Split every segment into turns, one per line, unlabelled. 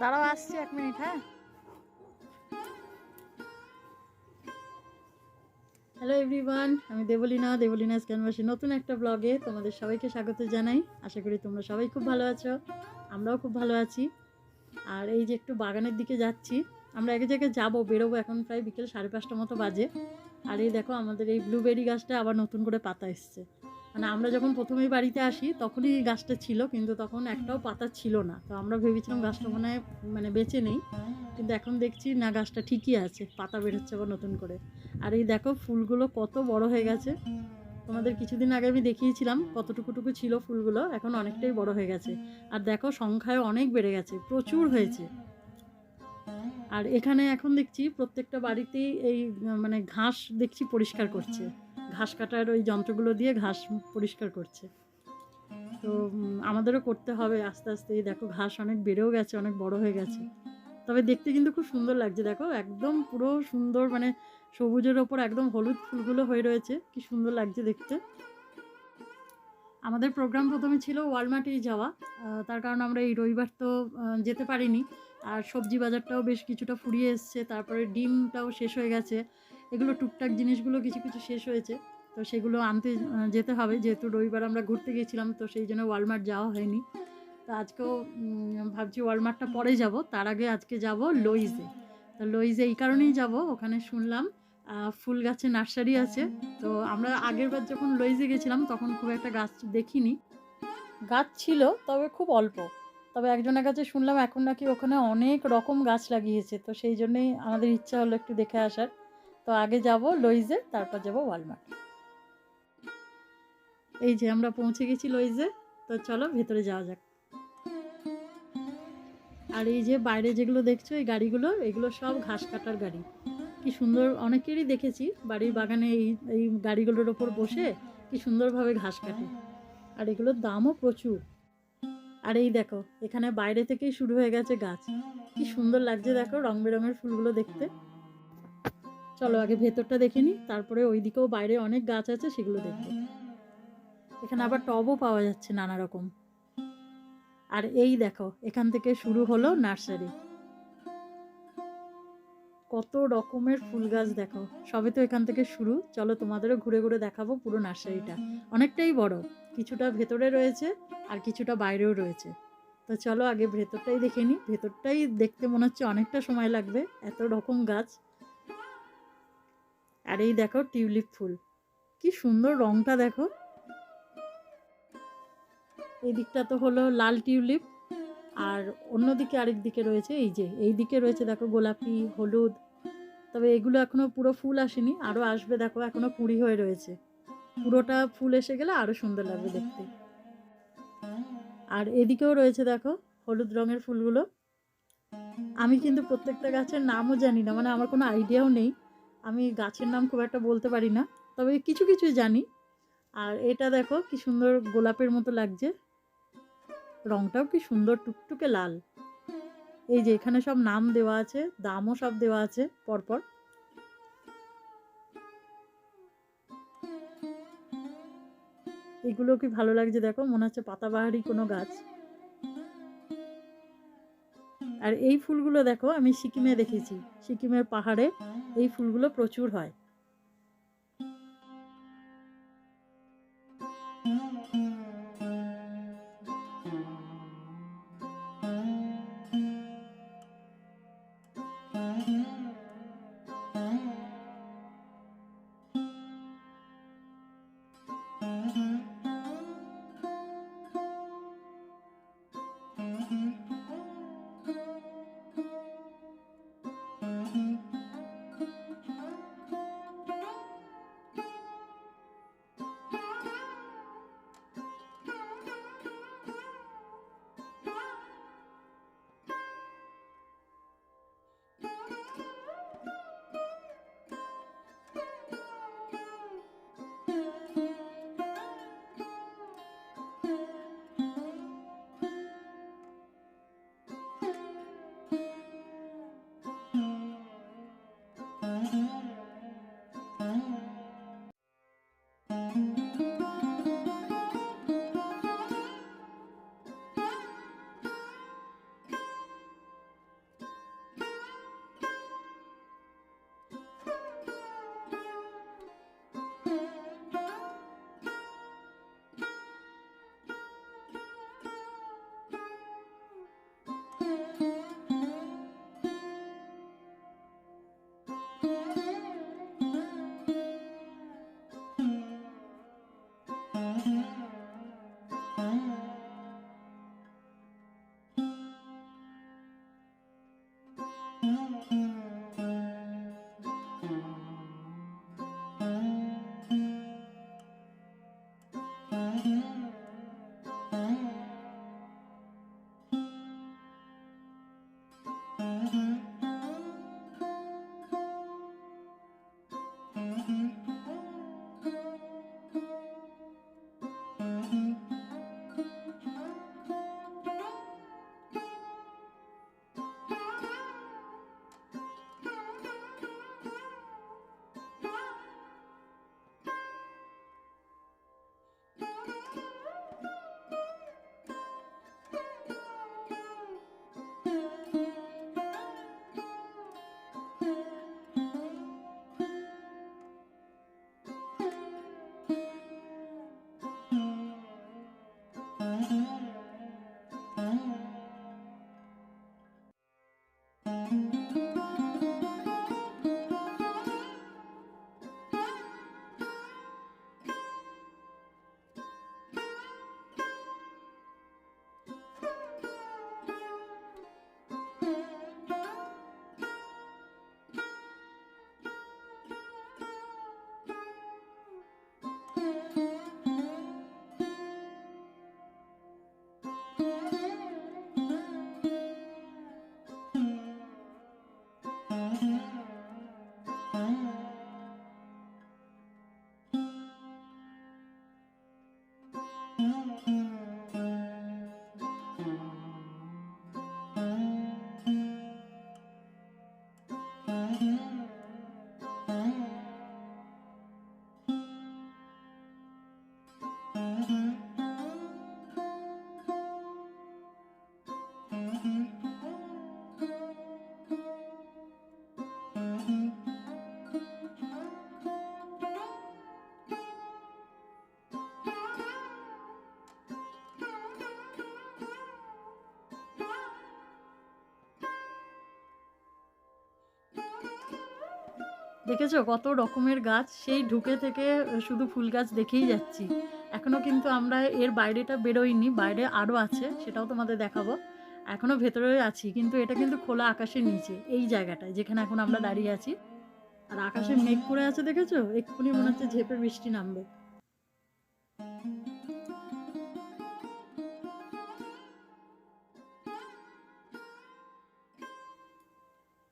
দাঁড়াও, আসছি এক মিনিট হ্যাঁ? হ্যালো এভরিওয়ান আমি দেবলীনা দেবলীনা স্ক্যানবাসী নতুন একটা ব্লগে তোমাদের সবাইকে স্বাগত জানাই। আশা করি তোমরা সবাই খুব ভালো আছো, আমরাও খুব ভালো আছি। আর এই যে একটু বাগানের দিকে যাচ্ছি, আমরা এক জায়গায় যাব, বেরোবো এখন প্রায় বিকেল সাড়ে পাঁচটা মতো বাজে। আর এই দেখো, আমাদের এই ব্লুবেরি গাছটা আবার নতুন করে পাতা এসছে। মানে আমরা যখন প্রথমেই বাড়িতে আসি, তখনই এই গাছটা ছিল, কিন্তু তখন একটাও পাতা ছিল না। তো আমরা ভেবেছিলাম গাছটা মনে হয় মানে বেঁচে নেই। কিন্তু এখন দেখছি, না, গাছটা ঠিকই আছে, পাতা বেরোচ্ছে আবার নতুন করে। আর এই দেখো, ফুলগুলো কত বড় হয়ে গেছে। তোমাদের কিছুদিন আগে আমি দেখিয়েছিলাম কতটুকুটুকু ছিল ফুলগুলো, এখন অনেকটাই বড় হয়ে গেছে। আর দেখো, সংখ্যায় অনেক বেড়ে গেছে, প্রচুর হয়েছে। আর এখানে এখন দেখছি, প্রত্যেকটা বাড়িতেই এই মানে ঘাস দেখছি পরিষ্কার করছে। ঘাস কাটার ওই যন্ত্রগুলো দিয়ে ঘাস পরিষ্কার করছে। তো আমাদেরও করতে হবে আস্তে আস্তে। দেখো, ঘাস অনেক বেড়েও গেছে, অনেক বড় হয়ে গেছে। তবে দেখতে কিন্তু খুব সুন্দর লাগছে, দেখো, একদম পুরো সুন্দর মানে সবুজের ওপর একদম হলুদ ফুলগুলো হয়ে রয়েছে। কি সুন্দর লাগছে দেখতে। আমাদের প্রোগ্রাম প্রথমে ছিল ওয়ালমার্টেই যাওয়া। তার কারণ আমরা এই রবিবার তো যেতে পারিনি। আর সবজি বাজারটাও বেশ কিছুটা ফুরিয়ে এসছে, তারপরে ডিমটাও শেষ হয়ে গেছে। এগুলো টুকটাক জিনিসগুলো কিছু কিছু শেষ হয়েছে। তো সেগুলো আনতে যেতে হবে। যেহেতু রবিবার আমরা ঘুরতে গিয়েছিলাম, তো সেই জন্য ওয়ালমার্ট যাওয়া হয়নি। তো আজকেও ভাবছি ওয়ালমার্টটা পরে যাব। তার আগে আজকে যাব লইজে তো লইজে এই কারণেই যাব। ওখানে শুনলাম ফুল গাছের নার্সারি আছে। তো আমরা আগের বার যখন লইজে গেছিলাম, তখন খুব একটা গাছ দেখিনি। গাছ ছিল, তবে খুব অল্প। তবে একজনের কাছে শুনলাম, এখন নাকি ওখানে অনেক রকম গাছ লাগিয়েছে। তো সেই জন্যই আমাদের ইচ্ছা হলো একটু দেখে আসার। তো আগে যাব লইজে তারপর যাব ওয়ালমার্ট এই যে আমরা পৌঁছে গেছি লইজে, তো চলো ভেতরে যাওয়া যাক। আর এই যে বাইরে যেগুলো দেখছ, এই গাড়িগুলো, এগুলো সব ঘাস কাটার গাড়ি। কি সুন্দর, অনেকেরই দেখেছি, বাড়ির বাগানে এই এই গাড়িগুলোর ওপর বসে কি সুন্দরভাবে ঘাস কাটে। আর এগুলোর দামও প্রচুর। আর এই দেখো, এখানে বাইরে থেকেই শুরু হয়ে গেছে গাছ। কি সুন্দর লাগছে দেখো, রং বেরঙের ফুলগুলো দেখতে। চলো আগে ভেতরটা দেখে নিই তারপরে ওই দিকেও বাইরে অনেক গাছ আছে, সেগুলো দেখব। এখানে আবার টবও পাওয়া যাচ্ছে নানা রকম। আর এই দেখো, এখান থেকে শুরু হলো নার্সারি কত রকমের ফুল গাছ দেখো সবে তো এখান থেকে শুরু। চলো তোমাদেরও ঘুরে ঘুরে দেখাবো পুরো নার্সারিটা অনেকটাই বড়, কিছুটা ভেতরে রয়েছে আর কিছুটা বাইরেও রয়েছে। তো চলো আগে ভেতরটাই দেখে নিই। ভেতরটাই দেখতে মনে হচ্ছে অনেকটা সময় লাগবে, এত রকম গাছ। আর এই দেখো টিউলিপ ফুল। কি সুন্দর রংটা দেখো। এই দিকটা তো হলো লাল টিউলিপ আর অন্যদিকে আরেক দিকে রয়েছে এই যে, এই দিকে রয়েছে দেখো গোলাপি, হলুদ, তবে এগুলো এখনও পুরো ফুল আসেনি আরও আসবে দেখো, এখনও কুড়ি হয়ে রয়েছে। পুরোটা ফুল এসে গেলে আরও সুন্দর লাগবে দেখতে। আর এদিকেও রয়েছে দেখো হলুদ রঙের ফুলগুলো। আমি কিন্তু প্রত্যেকটা গাছের নামও জানি না মানে আমার কোনো আইডিয়াও নেই। আমি গাছের নাম খুব একটা বলতে পারি না, তবে কিছু কিছু জানি। আর এটা দেখো কি সুন্দর গোলাপের মতো লাগছে। রংটাও কি সুন্দর, টুকটুকে লাল। এই যে এখানে সব নাম দেওয়া আছে, দামও সব দেওয়া আছে, পরপর। এগুলো কি ভালো লাগছে দেখো? মনে হচ্ছে পাতাবাহারি কোনো গাছ। আর এই ফুলগুলো দেখো, আমি সিকিমে দেখেছি। সিকিমের পাহাড়ে এই ফুলগুলো প্রচুর হয়। দেখেছ কত রকমের গাছ? সেই ঢুকে থেকে শুধু ফুল গাছ দেখেই যাচ্ছি। এখনও কিন্তু আমরা এর বাইরেটা বেরোইনি বাইরে আরও আছে, সেটাও তোমাদের দেখাবো। এখনও ভেতরে আছি, কিন্তু এটা কিন্তু খোলা আকাশের নিচে, এই জায়গাটায়, যেখানে এখন আমরা দাঁড়িয়ে আছি। আর আকাশে মেঘ করে আছে, দেখেছ? এক্ষুনি মনে হচ্ছে ঝেপে বৃষ্টি নামবে।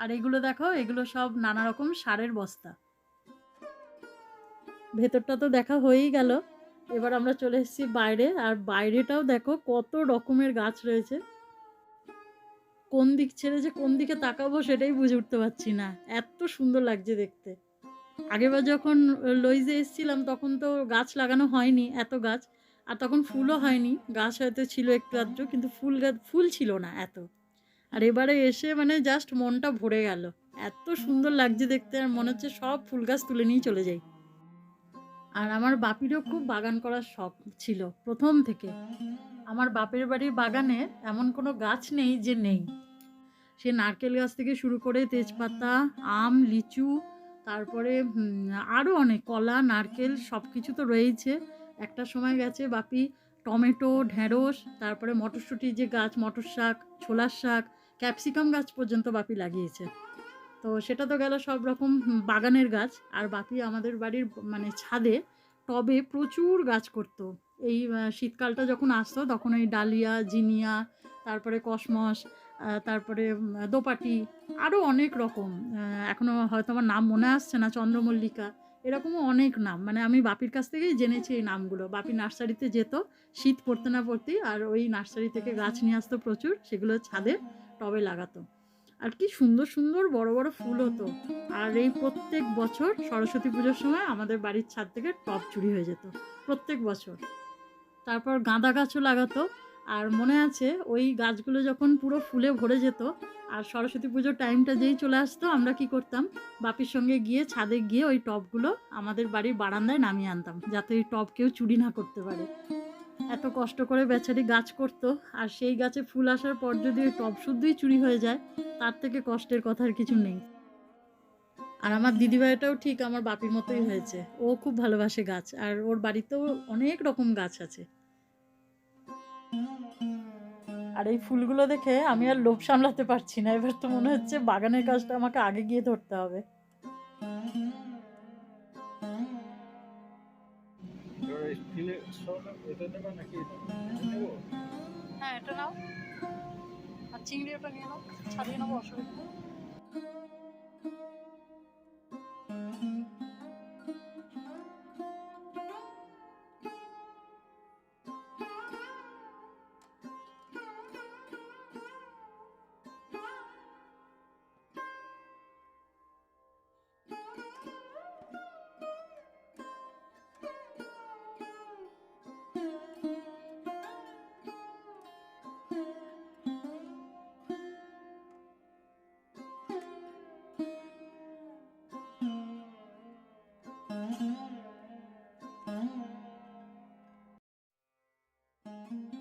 আর এগুলো দেখো, এগুলো সব নানা রকম সারের বস্তা। ভেতরটা তো দেখা হয়েই গেল। এবার আমরা চলে এসেছি বাইরে, আর বাইরেটাও দেখো কত রকমের গাছ রয়েছে। কোন দিক ছেড়ে যে কোন দিকে তাকাবো সেটাই বুঝে উঠতে পারছি না। এত সুন্দর লাগছে দেখতে। আগেবার যখন লইজে এসেছিলাম, তখন তো গাছ লাগানো হয়নি, এত গাছ। আর তখন ফুলও হয়নি। গাছ হয়তো ছিল একটু আধটু, কিন্তু ফুল গাছ, ফুল ছিল না এত। আর এবারে এসে মানে জাস্ট মনটা ভরে গেল। এত সুন্দর লাগছে দেখতে আর মনে হচ্ছে সব ফুল গাছ তুলে নিয়ে চলে যাই। আর আমার বাপিরও খুব বাগান করার শখ ছিল প্রথম থেকে। আমার বাপের বাড়ির বাগানে এমন কোনো গাছ নেই যে নেই। সে নারকেল গাছ থেকে শুরু করে তেজপাতা, আম, লিচু, তারপরে আরও অনেক কলা, নারকেল সব কিছু তো রয়েইছে। একটা সময় গেছে বাপি টমেটো, ঢেঁড়স, তারপরে মটরশুঁটির যে গাছ মটর শাক ছোলার শাক ক্যাপসিকাম গাছ পর্যন্ত বাপি লাগিয়েছে। তো সেটা তো গেল সব রকম বাগানের গাছ। আর বাপি আমাদের বাড়ির মানে ছাদে, টবে প্রচুর গাছ করতো। এই শীতকালটা যখন আসতো, তখন ওই ডালিয়া, জিনিয়া, তারপরে কসমস তারপরে দোপাটি আরও অনেক রকম এখনও হয়তো আমার নাম মনে আসছে না, চন্দ্রমল্লিকা, এরকমও অনেক নাম। মানে আমি বাপির কাছ থেকেই জেনেছি এই নামগুলো। বাপি নার্সারিতে যেত, শীত পড়তে না পড়তেই, আর ওই নার্সারি থেকে গাছ নিয়ে আসতো প্রচুর, সেগুলো ছাদে টবে লাগাতো। আর কি সুন্দর সুন্দর বড় বড় ফুল হতো। আর এই প্রত্যেক বছর সরস্বতী পুজোর সময় আমাদের বাড়ির ছাদ থেকে টব চুরি হয়ে যেত, প্রত্যেক বছর। তারপর গাঁদা গাছও লাগাতো। আর মনে আছে ওই গাছগুলো যখন পুরো ফুলে ভরে যেত, আর সরস্বতী পুজোর টাইমটা যেই চলে আসতো, আমরা কি করতাম, বাপির সঙ্গে গিয়ে ছাদে গিয়ে ওই টবগুলো আমাদের বাড়ির বারান্দায় নামিয়ে আনতাম, যাতে ওই টব কেউ চুরি না করতে পারে। এত কষ্ট করে বেচারি গাছ করতো, আর সেই গাছে ফুল আসার পর যদি ওই টব শুদ্ধই চুরি হয়ে যায়, তার থেকে কষ্টের কথা আর কিছু নেই। আর আমার দিদিভাইটাও ঠিক আমার বাপির মতোই হয়েছে। ও খুব ভালোবাসে গাছ, আর ওর বাড়িতেও অনেক রকম গাছ আছে। আর এই ফুলগুলো দেখে আমি আর লোভ সামলাতে পারছি না। এবার তো মনে হচ্ছে বাগানের কাজটা আমাকে আগে গিয়ে ধরতে হবে।
এবার নেবা নাকি এটা
হ্যাঁ এটা নাও। আর চিংড়ি ওটা নিয়ে নাও। ছাড়িয়ে নেব অসুবিধা নেই।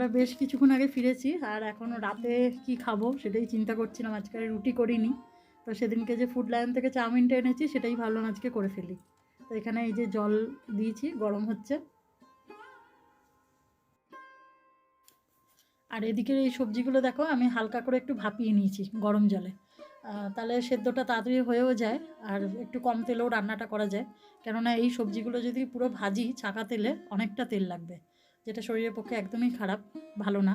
আমরা বেশ কিছুক্ষণ আগে ফিরেছি আর এখনও রাতে কি খাব সেটাই চিন্তা করছিলাম। আজকে রুটি করিনি। তো সেদিনকে যে ফুড লাইন থেকে চাউমিনটা এনেছি সেটাই ভাবলাম আজকে করে ফেলি। তো এখানে এই যে জল দিয়েছি, গরম হচ্ছে। আর এদিকের এই সবজিগুলো দেখো, আমি হালকা করে একটু ভাপিয়ে নিয়েছি গরম জলে। তাহলে সেদ্ধটা তাড়াতাড়ি হয়েও যায় আর একটু কম তেলেও রান্নাটা করা যায়। কেননা এই সবজিগুলো যদি পুরো ভাজি ছাঁকা তেলে অনেকটা তেল লাগবে। যেটা শরীরের পক্ষে একদমই খারাপ, ভালো না।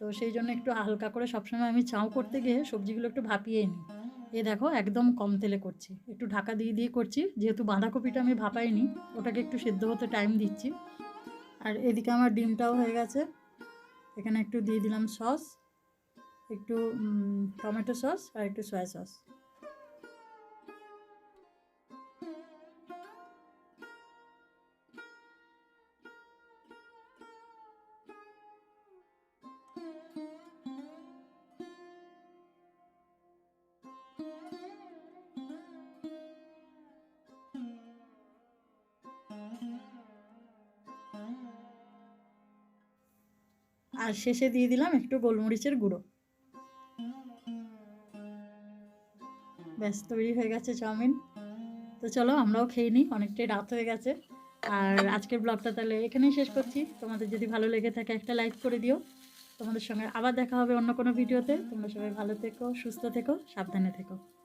তো সেই জন্য একটু হালকা করে সবসময় আমি চাও করতে গিয়ে সবজিগুলো একটু ভাপিয়ে নিই। এ দেখো একদম কম তেলে করছি। একটু ঢাকা দিয়ে দিয়ে করছি। যেহেতু বাঁধাকপিটা আমি ভাপাইনি, ওটাকে একটু সেদ্ধ হতে টাইম দিচ্ছি। আর এদিকে আমার ডিমটাও হয়ে গেছে। এখানে একটু দিয়ে দিলাম সস, একটু টমেটো সস আর একটু সয়া সস আর শেষে দিয়ে দিলাম একটু গোলমরিচের গুঁড়ো। ব্যাস, তৈরি হয়ে গেছে চাউমিন। তো চলো আমরাও খেয়ে নিই, অনেকটাই রাত হয়ে গেছে। আর আজকের ব্লগটা তাহলে এখানেই শেষ করছি। তোমাদের যদি ভালো লেগে থাকে একটা লাইক করে দিও। তোমাদের সঙ্গে আবার দেখা হবে অন্য কোনো ভিডিওতে। তোমরা সবাই ভালো থেকো, সুস্থ থেকো, সাবধানে থেকো।